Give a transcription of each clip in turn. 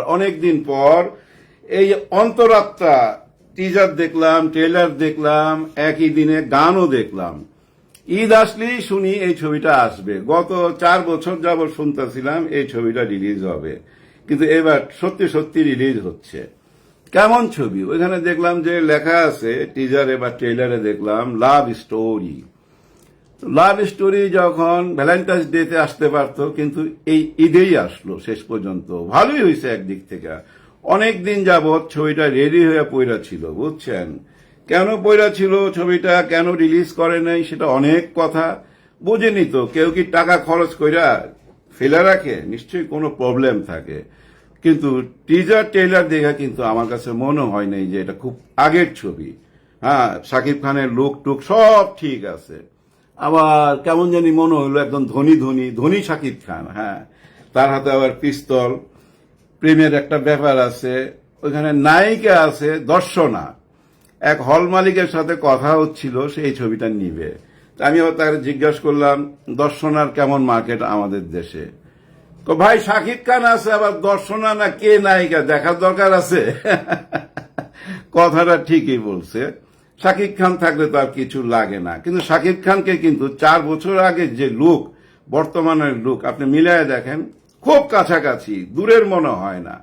অনেক দিন পর এই অন্তরাত্মা টিজার দেখলাম ট্রেলার দেখলাম, একই দিনে গানও দেখলাম। ঈদ আসলেই শুনি এই ছবিটা আসবে। গত চার বছর যাবত শুনতেছিলাম এই ছবিটা রিলিজ হবে। কিন্তু এবার সত্যি সত্যি রিলিজ হচ্ছে। কেমন ছবি? ওইখানে দেখলাম যে লেখা আছে টিজারে বা ট্রেলারে দেখলাম লাভ স্টোরি লাভ স্টোরি যখন ভ্যালেন্টাইন্স ডেতে আসতে পারত, কিন্তু এই ঈদেই আসলো শেষ পর্যন্ত। ভালোই হয়েছে একদিক থেকে। অনেক দিন যাবৎ ছবিটা রেডি হয়ে পইরা ছিল, বুঝছেন? কেন পইরা ছিল ছবিটা? কেন রিলিজ করে নাই সেটা অনেক কথা। বুঝেনি তো, কেউ কি টাকা খরচ কইরা ফেলে রাখে? নিশ্চয়ই কোনো প্রবলেম থাকে। কিন্তু টিজার ট্রেলার দেখা কিন্তু আমার কাছে মনে হয় নাই যে এটা খুব আগের ছবি। হ্যাঁ শাকিব খানের লুক টুক সব ঠিক আছে। আবার কেমন জানি মনে হলো একদম ধনী ধনী ধনী শাকিব খান হ্যাঁ। তার হাতে আবার পিস্তল, প্রেমের একটা ব্যাপার আছে, ওইখানে নায়িকা আছে, দর্শনা। এক হল মালিকের সাথে কথা হচ্ছিল সে এই ছবিটা নিবে। আমি আবার তাকে জিজ্ঞাসা করলাম, দর্শনার কেমন মার্কেট আমাদের দেশে? ভাই শাকিব খান আছে, আবার দর্শনা না কে নায়িকা দেখার দরকার আছে? কথাটা ঠিকই বলছে। শাকিব খান থাকলে তো আর কিছু লাগে না। কিন্তু শাকিব খানকে কিন্তু চার বছর আগে যে লোক, বর্তমানের লোক, আপনি মিলায় দেখেন, খুব কাছাকাছি, দূরের মনে হয় না।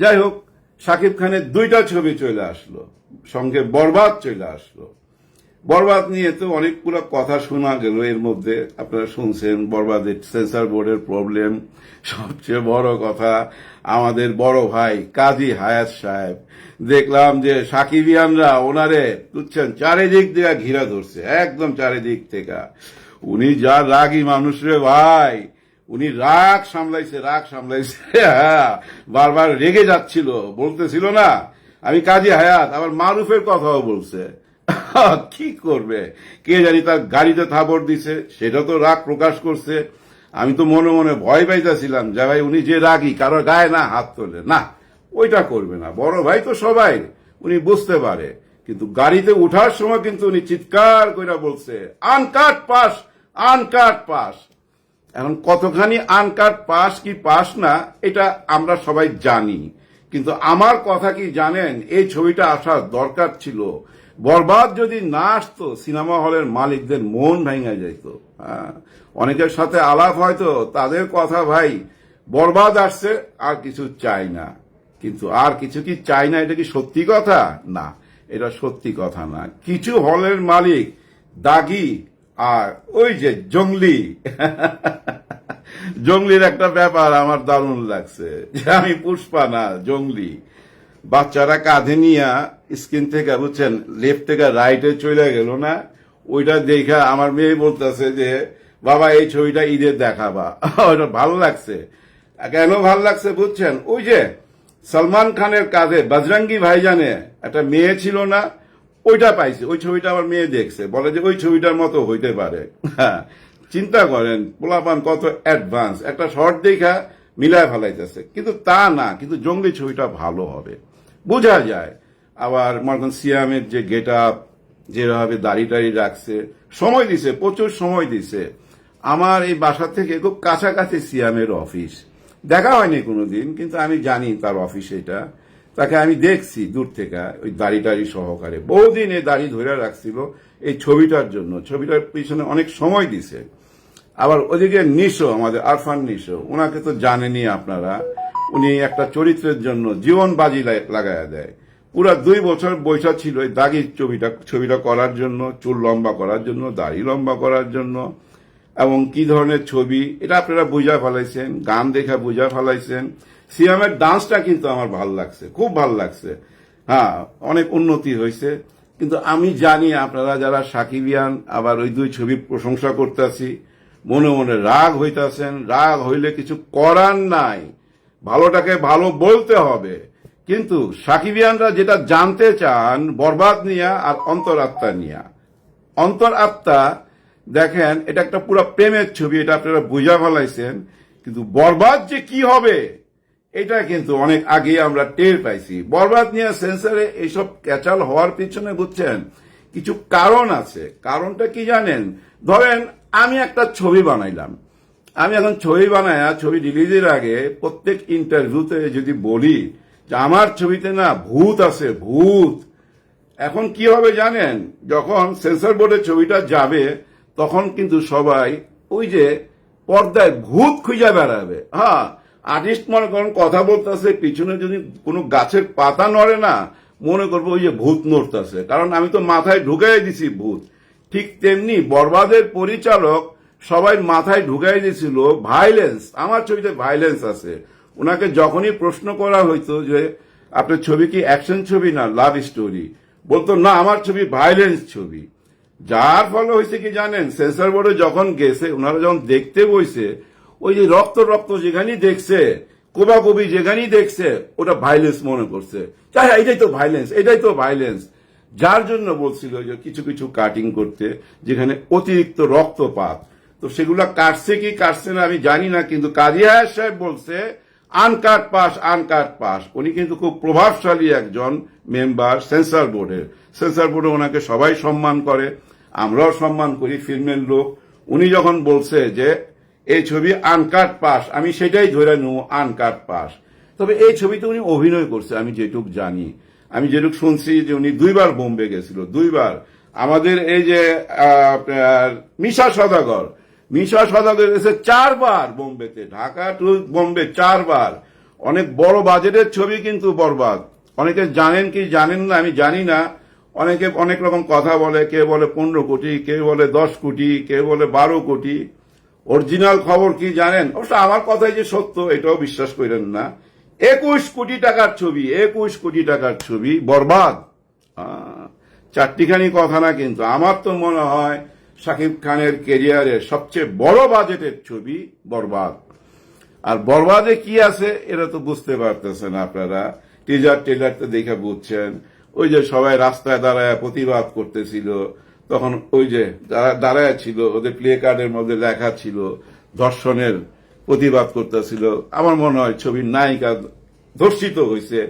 যাই হোক শাকিব খানের দুইটা ছবি চলে আসলো, সঙ্গে বরবাদ চলে আসলো। বরবাদ নিয়ে তো অনেকগুলো কথা শোনা গেল এর মধ্যে। আপনারা শুনছেন বরবাদের সেন্সার বোর্ডের প্রবলেম। সবচেয়ে বড় কথা, আমাদের বড় ভাই কাজী হায়াত সাহেব। দেখলাম যে সাকিবিয়ানরা ওনারে বুঝছেন, চারিদিক থেকে ঘিরা ধরছে, একদম চারিদিক থেকে। উনি যা রাগী মানুষ রে ভাই, উনি রাগ সামলাইছে রাগ সামলাইছে। হ্যাঁ বারবার রেগে যাচ্ছিল, বলতেছিল না। আমি কাজী হায়াত আবার মারুফের কথাও বলছে। কি করবে? কে জানি তার গাড়িতে থাপড় দিছে, সেটা তো রাগ প্রকাশ করছে। আমি তো মনে মনে ভয় পাইতেছিলাম যে ভাই উনি যে রাগী, কারও গায়ে না হাত তোলে। না, ওইটা করবে না। বড় ভাই তো সবাই, উনি বুঝতে পারে। কিন্তু গাড়িতে উঠার সময় কিন্তু উনি চিৎকার করে বলছে, আনকাট পাস আনকাট পাস। এখন কতখানি আনকাট পাস কি পাস না, এটা আমরা সবাই জানি। কিন্তু আমার কথা কি জানেন? এই ছবিটা আসার দরকার ছিল। বরবাদ যদি না আসতো সিনেমা হলের মালিকদের মন ভেঙে যেত হ্যাঁ, অনেকের সাথে আলাপ হয়তো তাদের কথা ভাই বরবাদ আসছে আর কিছু চাই না। কিন্তু আর কিছু কি চাই না এটা কি সত্যি কথা? না এটা সত্যি কথা না। কিছু হলের মালিক দাগি আর ওই যে জঙ্গলি। জঙ্গলির একটা ব্যাপার আমার দারুণ লাগছে যে আমি পুষ্পা না জঙ্গলি। বাচ্চারা কাঁধে নিয়ে স্ক্রিন থেকে, বুঝছেন লেফট থেকে রাইটে চলে গেল না? ওইটা দেখা আমার মেয়ে বলতেছে যে, বাবা, এই ছবিটা ঈদের দেখাবা। ওইটা ভালো লাগছে। কেন ভালো লাগছে, বুঝছেন? ওই যে সলমান খানের কাঁধে বজরঙ্গি ভাইজানে একটা মেয়ে ছিল না, ওইটা পাইছে। ওই ছবিটা আমার মেয়ে দেখছে। বলে যে, ওই ছবিটার মতো হইতে পারে। চিন্তা করেন, পোলাপান কত অ্যাডভান্স একটা শর্ট দেখা মিলায় ফেলাইতেছে। কিন্তু তা না, কিন্তু জঙ্গলি ছবিটা ভালো হবে। বোঝা যায়, আবার মনে সিয়ামের যে গেট আপ যেভাবে দাড়ি টাড়ি রাখছে, সময় দিছে, প্রচুর সময় দিছে। আমার এই বাসা থেকে খুব কাছাকাছি সিয়ামের অফিস। দেখা হয়নি কোনোদিন, কিন্তু আমি জানি তার অফিস এটা। তাকে আমি দেখছি দূর থেকে, ওই দাড়ি টাড়ি সহকারে। বহুদিন এই দাড়ি ধরে রাখছিল এই ছবিটার জন্য। ছবিটার পিছনে অনেক সময় দিছে। আবার ওদিকে নিশো, আমাদের আরফান নিশো ওনাকে তো জানেনই আপনারা, উনি একটা চরিত্রের জন্য জীবন বাজি লাগায় দেয়। পুরা দুই বছর বৈশা ছিল এই দাগি ছবিটা ছবিটা করার জন্য, চুল লম্বা করার জন্য, দাড়ি লম্বা করার জন্য, এবং কি ধরনের ছবি, এটা আপনারা বুঝা ফেলাইছেন, গান দেখা বুঝা ফেলাইছেন। সিয়ামের ডান্সটা কিন্তু আমার ভালো লাগছে, খুব ভালো লাগছে। হ্যাঁ অনেক উন্নতি হয়েছে। কিন্তু আমি জানি আপনারা যারা সাকিবিয়ান, আবার ওই দুই ছবি প্রশংসা করতেছি মনে মনে রাগ হইতাছেন, রাগ হইলে কিছু করার নাই। ভালোটাকে ভালো বলতে হবে। কিন্তু সাকিবিয়ানরা যেটা জানতে চান, বরবাদ নিয়া আর অন্তরাত্মা নিয়া। অন্তর আত্মা দেখেন, এটা একটা পুরো প্রেমের ছবি, এটা আপনারা বুঝা ফেলাইছেন। কিন্তু বরবাদ যে কি হবে, এটা কিন্তু অনেক আগে আমরা টের পাইছি। বরবাদ নিয়ে সেন্সারে এইসব ক্যাচাল হওয়ার পিছনে বুঝছেন কিছু কারণ আছে। কারণটা কি জানেন? ধরেন, আমি একটা ছবি বানাইলাম। আমি এখন ছবি বানায়, ছবি রিলিজের আগে প্রত্যেক ইন্টারভিউতে যদি বলি যে আমার ছবিতে না ভূত আছে, ভূত। এখন কি হবে জানেন? যখন সেন্সর বোর্ডের ছবিটা যাবে, তখন কিন্তু সবাই ওই যে পর্দায় ভূত খুঁজে বেড়াবে। হ্যাঁ আর্টিস্ট মনে করেন কথা বলতেছে, পিছনে যদি কোনো গাছের পাতা নড়ে না মনে করব ওই যে ভূত নড়তেছে। কারণ আমি তো মাথায় ঢুকাই দিছি ভূত। ঠিক তেমনি বরবাদের পরিচালক সবাই মাথায় ঢুকাই দিয়েছিল ভাইলেন্স, আমার ছবিতে ভাইলেন্স আছে। ওনাকে যখনই প্রশ্ন করা হইতো যে আপনার ছবি কি অ্যাকশন ছবি না লাভ স্টোরি? বলতো, না, আমার ছবি ভাইলেন্স ছবি। যার ফলে হয়েছে কি জানেন, সেন্সর বোর্ডে যখন গেছে ওনারা যখন দেখতে বইছে, ওই যে রক্ত রক্ত যেখানেই দেখছে কোবাকবি যেখানেই দেখছে, ওটা ভাইলেন্স মনে করছে। চাই এটাই তো ভাইলেন্স এটাই তো ভাইলেন্স যার জন্য বলছিল যে কিছু কিছু কাটিং করতে, যেখানে অতিরিক্ত রক্তপাত। তো সেগুলা কাটছে কি কাটছে না আমি জানি না, কিন্তু কাজিয়া সাহেব বলছে আনকাট পাস আনকাট পাস উনি কিন্তু খুব প্রভাবশালী একজন মেম্বার সেন্সর বোর্ডের সেন্সর বোর্ডে ওনাকে সবাই সম্মান করে, আমরাও সম্মান করি ফিল্মের লোক। উনি যখন বলছে যে এই ছবি আনকাট পাস। আমি সেটাই ধরে নেব, আনকাট পাস। তবে এই ছবিতে উনি অভিনয় করছে, আমি যেটুক জানি। আমি যেটুক শুনছি যে উনি দুইবার বোম্বে গেছিল, দুইবার। আমাদের এই যে মিশা সদাগর। মিশা সদাগর এসে চারবার বোম্বেতে, ঢাকা টু বোম্বে চারবার। অনেক বড় বাজেটের ছবি কিন্তু বরবাদ। অনেকে জানেন কি জানেন না, আমি জানি না। অনেকে অনেক রকম কথা বলে, কে বলে পনেরো কোটি, কে বলে দশ কোটি, কে বলে বারো কোটি। অরিজিনাল খবর কি জানেন? অবশ্য আমার কথাই যে সত্য, এটাও বিশ্বাস করেন না। একুশ কোটি টাকার ছবি, একুশ কোটি টাকার ছবি, বরবাদ। চারটিখানি কথা না কিন্তু। আমার তো মনে হয় শাকিব খানের কেরিয়ারের সবচেয়ে বড় বাজেটের ছবি বরবাদ। আর বরবাদে কি আছে, এটা তো বুঝতে পারতেছেন আপনারা। টিজার টেলার তো দেখে বুঝছেন। ওই যে সবাই রাস্তায় দাঁড়ায় প্রতিবাদ করতেছিল। তখন ওই যে দাঁড়ায় ছিল, ওদের প্লে কার্ডের মধ্যে লেখা ছিল ধর্ষণের প্রতিবাদ করতেছিল। আমার মনে হয় ছবির নায়িকা ধর্ষিত হয়েছে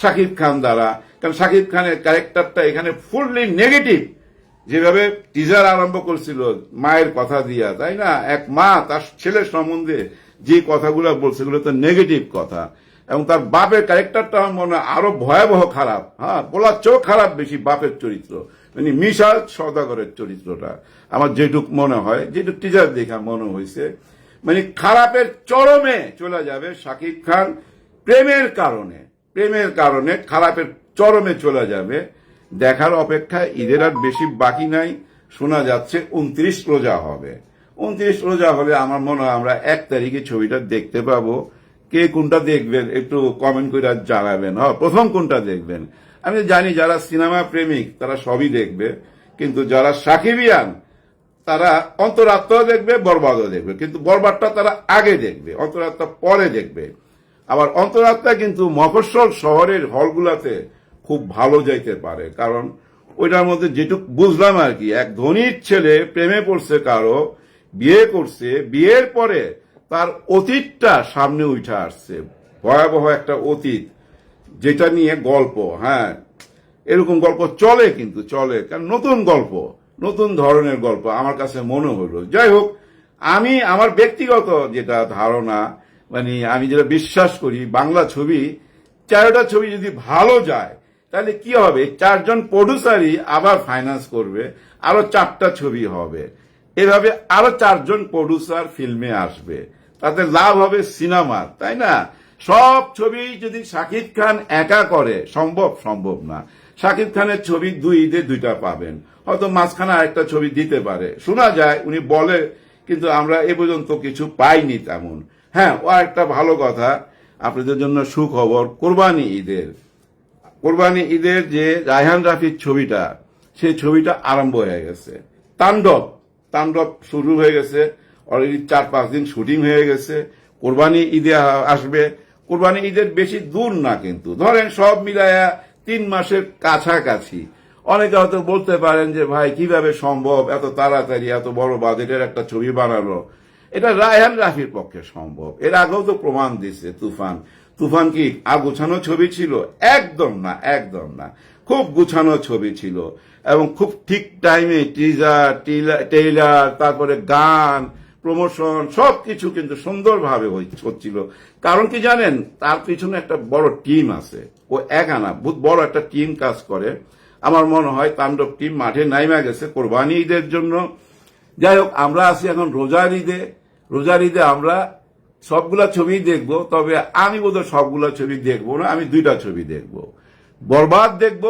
শাকিব খান দ্বারা। কারণ শাকিব খানের ক্যারেক্টারটা এখানে ফুললি নেগেটিভ যেভাবে টিজার আরম্ভ করছিল, মায়ের কথা দিয়া, তাই না? এক মা তার ছেলের সম্বন্ধে যে কথাগুলো বলছে সেগুলো তো নেগেটিভ কথা। এবং তার বাপের ক্যারেক্টারটা আমার মনে হয় আরও ভয়াবহ খারাপ। হ্যাঁ বলার চেয়েও খারাপ বেশি বাপের চরিত্র। মানে মিশাল সদাগরের চরিত্রটা। আমার যেটুক মনে হয়, যেটুক টিজার দেখা মনে হয়েছে মানে খারাপের চরমে চলে যাবে শাকিব খান প্রেমের কারণে। প্রেমের কারণে খারাপের চরমে চলে যাবে। দেখার অপেক্ষায় ঈদের আর বেশি বাকি নাই, শোনা যাচ্ছে উনত্রিশ রোজা হবে। উনত্রিশ রোজা হলে আমার মনে হয় আমরা এক তারিখে ছবিটা দেখতে পাবো। কে কোনটা দেখবেন একটু কমেন্ট করে জানাবেন। হ্যাঁ প্রথম কোনটা দেখবেন? আমি জানি যারা সিনেমা প্রেমিক, তারা সবই দেখবে, কিন্তু যারা সাকিবিয়ান, তারা অন্তরাত্মাও দেখবে, বরবাদও দেখবে। কিন্তু বরবাদটা তারা আগে দেখবে, অন্তরাত্মা পরে দেখবে। আবার অন্তরাত্মা কিন্তু মফস্বল শহরের হলগুলাতে খুব ভালো যাইতে পারে, কারণ ওইটার মধ্যে যেটুক বুঝলাম আর কি, এক ধনীর ছেলে প্রেমে পড়ছে কারও, বিয়ে করছে, বিয়ের পরে তার অতীতটা সামনে উঠে আসছে। ভয়াবহ একটা অতীত। যেটা নিয়ে গল্প হ্যাঁ। এরকম গল্প চলে কিন্তু, চলে। কারণ নতুন গল্প, নতুন ধরনের গল্প আমার কাছে মনে হলো। যাই হোক, আমি আমার ব্যক্তিগত যেটা ধারণা মানে আমি যেটা বিশ্বাস করি, বাংলা ছবি, চারটা ছবি যদি ভালো যায়, তাহলে কি হবে? চারজন প্রডিউসারই আবার ফাইন্যান্স করবে, আরও চারটা ছবি হবে। এভাবে আরও চারজন প্রডিউসার ফিল্মে আসবে। তাতে লাভ হবে সিনেমার তাই না? সব ছবি যদি শাকিব খান একা করে, সম্ভব সম্ভব না। শাকিব খানের ছবি দুই ঈদে দুইটা পাবেন। হয়তো মাঝখানে আরেকটা ছবি দিতে পারে। শোনা যায়, উনি বলে, কিন্তু আমরা এ পর্যন্ত কিছু পাইনি তেমন। হ্যাঁ ও একটা ভালো কথা, আপনাদের জন্য সুখবর, কোরবানি ঈদের। কোরবানি ঈদের যে রায়হান রাফির ছবিটা, সেই ছবিটা আরম্ভ হয়ে গেছে। তাণ্ডব তাণ্ডব শুরু হয়ে গেছে। অলরেডি চার পাঁচ দিন শুটিং হয়ে গেছে। কোরবানি ঈদে আসবে। কোরবানি ঈদের বেশি দূর না কিন্তু। ধরেন সব মিলায়া তিন মাসের কাছাকাছি। অনেকে হয়তো বলতে পারেন যে, ভাই, কীভাবে সম্ভব? এত তাড়াতাড়ি, এত বড় বাজেটের একটা ছবি বানানো এটা রায়হান রাফির পক্ষে সম্ভব। এর আগেও তো প্রমাণ দিচ্ছে তুফান। তুফান কি আগুছানো ছবি ছিল? একদম না একদম না। খুব গুছানো ছবি ছিল। এবং খুব ঠিক টাইমে টিজার টেইলার তারপরে গান প্রমোশন সব কিছু কিন্তু সুন্দরভাবে হচ্ছিল। কারণ কি জানেন? তার পিছনে একটা বড় টিম আছে। ও একানা বহুত বড় একটা টিম কাজ করে। আমার মনে হয় তাণ্ডব টিম মাঠে নাইমা গেছে কোরবানি ঈদের জন্য। যাই হোক, আমরা আছি এখন রোজার ঈদে। রোজার ঈদে আমরা সবগুলা ছবি দেখব, তবে আমি বোধহয় সবগুলা ছবি দেখব না, আমি দুইটা ছবি দেখব। বরবাদ দেখব,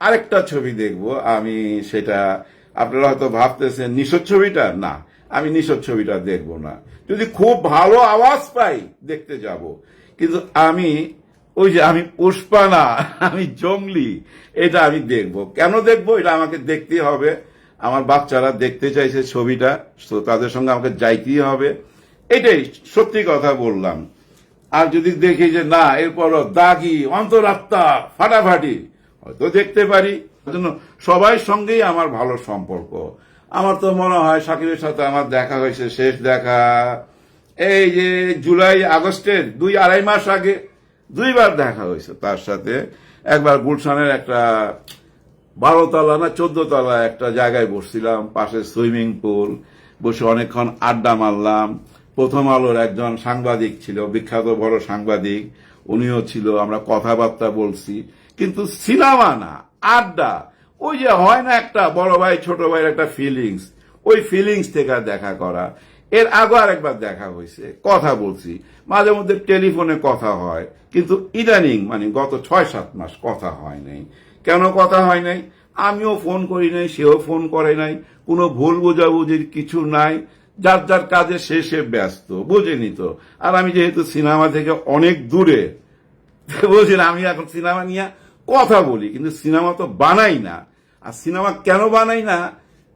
আরেকটা ছবি দেখব, আমি সেটা আপনারা হয়তো ভাবতেছেন, নিশোর ছবিটা? না। আমি নিশোর ছবিটা দেখব না। যদি খুব ভালো আওয়াজ পাই, দেখতে যাব। কিন্তু আমি, ওই যে আমি পুষ্পা না আমি জঙ্গলি, এটা আমি দেখব। কেন দেখব? এটা আমাকে দেখতে হবে। আমার বাচ্চারা দেখতে চাইছে ছবিটা, তো তাদের সঙ্গে আমাকে যাইতেই হবে। এটাই সত্যি কথা বললাম। আর যদি দেখি যে না, এরপরও দাগি, অন্তরাত্মা, ফাটাফাটি, হয়তো দেখতে পারি। জন্য সবাই সঙ্গেই আমার ভালো সম্পর্ক। আমার তো মনে হয় শাকিবের সাথে আমার দেখা হয়েছে, শেষ দেখা। এই যে জুলাই, আগস্টের দুই, আড়াই মাস আগে দুইবার দেখা হয়েছে তার সাথে। একবার গুলশানের একটা বারো তলা না চোদ্দ তলা একটা জায়গায় বসছিলাম, পাশে সুইমিং পুল, বসে অনেকক্ষণ আড্ডা মারলাম। প্রথম আলোর একজন সাংবাদিক ছিল, বিখ্যাত বড় সাংবাদিক, উনিও ছিল, আমরা কথাবার্তা বলছি। কিন্তু সিনেমা না, আড্ডা। ওই যে হয় না একটা বড় ভাই, ছোট ভাইয়ের একটা ফিলিংস ওই ফিলিংস থেকে দেখা করা। এর আগে আরেকবার দেখা হয়েছে। কথা বলছি। মাঝে মধ্যে টেলিফোনে কথা হয়। কিন্তু ইদানিং মানে গত ছয়, সাত মাস কথা হয় নাই। কেন কথা হয় নাই? আমিও ফোন করি নাই, সেও ফোন করে নাই। কোনো ভুল বোঝাবুঝির কিছু নাই। যার যার কাজে সে সে ব্যস্ত। বুঝেনি তো? আর আমি যেহেতু সিনেমা থেকে অনেক দূরে বুঝলেন আমি এখন সিনেমা নিয়ে কথা বলি, কিন্তু সিনেমা তো বানাই না। আর সিনেমা কেন বানাই না?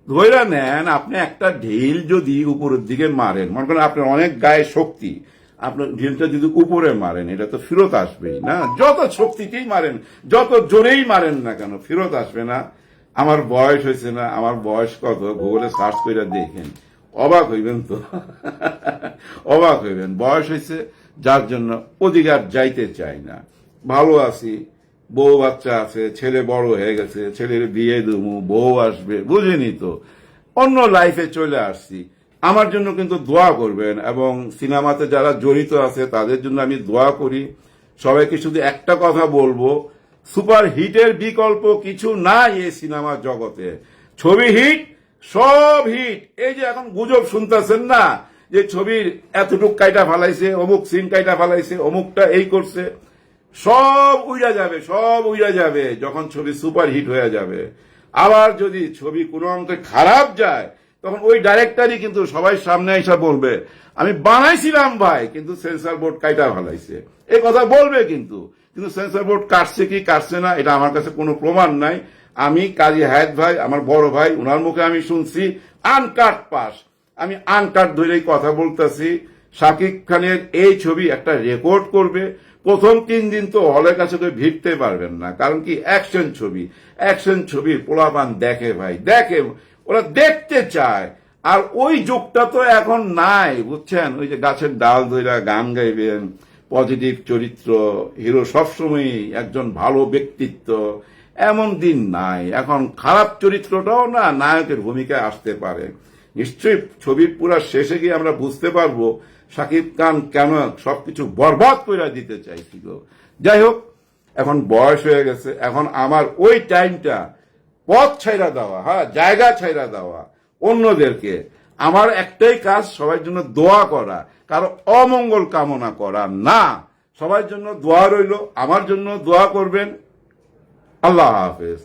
ধৈরা নেন, আপনি একটা ঢিল যদি উপরের দিকে মারেন, মনে করেন আপনার অনেক গায়ে শক্তি, আপনার ঢিলটা যদি উপরে মারেন, এটা তো ফেরত আসবেই না। যত শক্তিতেই মারেন, যত জোরেই মারেন না কেন, ফেরত আসবে না। আমার বয়স হয়েছে না, আমার বয়স কত? গুগলে সার্চ করে দেখেন। অবাক হইবেন তো? অবাক হইবেন। বয়স হয়েছে, যার জন্য অধিকার যাইতে চাই না। ভালো আছি বউ বাচ্চা আছে, ছেলে বড় হয়ে গেছে, ছেলের বিয়ে দেবো, বউ আসবে, বুঝেনি তো। অন্য লাইফে চলে আসছি। আমার জন্য কিন্তু দোয়া করবেন এবং সিনেমাতে যারা জড়িত আছে, তাদের জন্য আমি দোয়া করি। সবাইকে শুধু একটা কথা বলব, সুপার হিটের বিকল্প কিছু নাই এই সিনেমা জগতে। ছবি হিট, সব হিট। এই যে এখন গুজব শুনতেছেন না, যে ছবির এতটুক কাইটা ফালাইছে, অমুক সিন কাইটা ফালাইছে, অমুকটা এই করছে। সব উইরা যাবে, সব উইরা যাবে, যখন ছবি সুপার হিট হয়ে যাবে। আবার যদি ছবি কোনো অঙ্কে খারাপ যায়, তখন ওই ডাইরেক্টরই কিন্তু সবাই সামনে এসে বলবে, আমি বানাইছিলাম ভাই, কিন্তু সেন্সর বোর্ড কাইটা ভালাইছে এই কথা বলবে কিন্তু কিন্তু সেন্সর বোর্ড কাটছে কি কাটছে না, এটা আমার কাছে কোনো প্রমাণ নাই। আমি কাজী হায়াত ভাই, আমার বড় ভাই ওনার মুখে আমি শুনছি আনকাট পাস আমি আনকাট ধরেই কথা বলতেছি শাকিব খানের এই ছবি একটা রেকর্ড করবে। প্রথম তিন দিন তো হলের কাছে তো ভিড়তে পারবেন না, কারণ কি অ্যাকশন ছবি, অ্যাকশন ছবির পোলাপান দেখে ভাই, দেখে, ওরা দেখতে চায়। আর ওই যুগটা তো এখন নাই, বুঝছেন? ওই যে গাছের ডাল ধইরা গান গাইবেন, পজিটিভ চরিত্র, হিরো সবসময় একজন ভালো ব্যক্তিত্ব, এমন দিন নাই। এখন খারাপ চরিত্রটাও না, নায়কের ভূমিকায় আসতে পারে। নিশ্চয়ই ছবির পুরা শেষে গিয়ে আমরা বুঝতে পারব শাকিব খান কেন সবকিছু বরবাদ করে দিতে চাইছিল যাই হোক, এখন বয়স হয়ে গেছে, এখন আমার ওই টাইমটা পথ ছাইরা দেওয়া হ্যাঁ জায়গা ছাইরা দেওয়া অন্যদেরকে। আমার একটাই কাজ সবার জন্য দোয়া করা, কারও অমঙ্গল কামনা করা না। সবার জন্য দোয়া রইল, আমার জন্য দোয়া করবেন। আল্লাহ হাফেজ।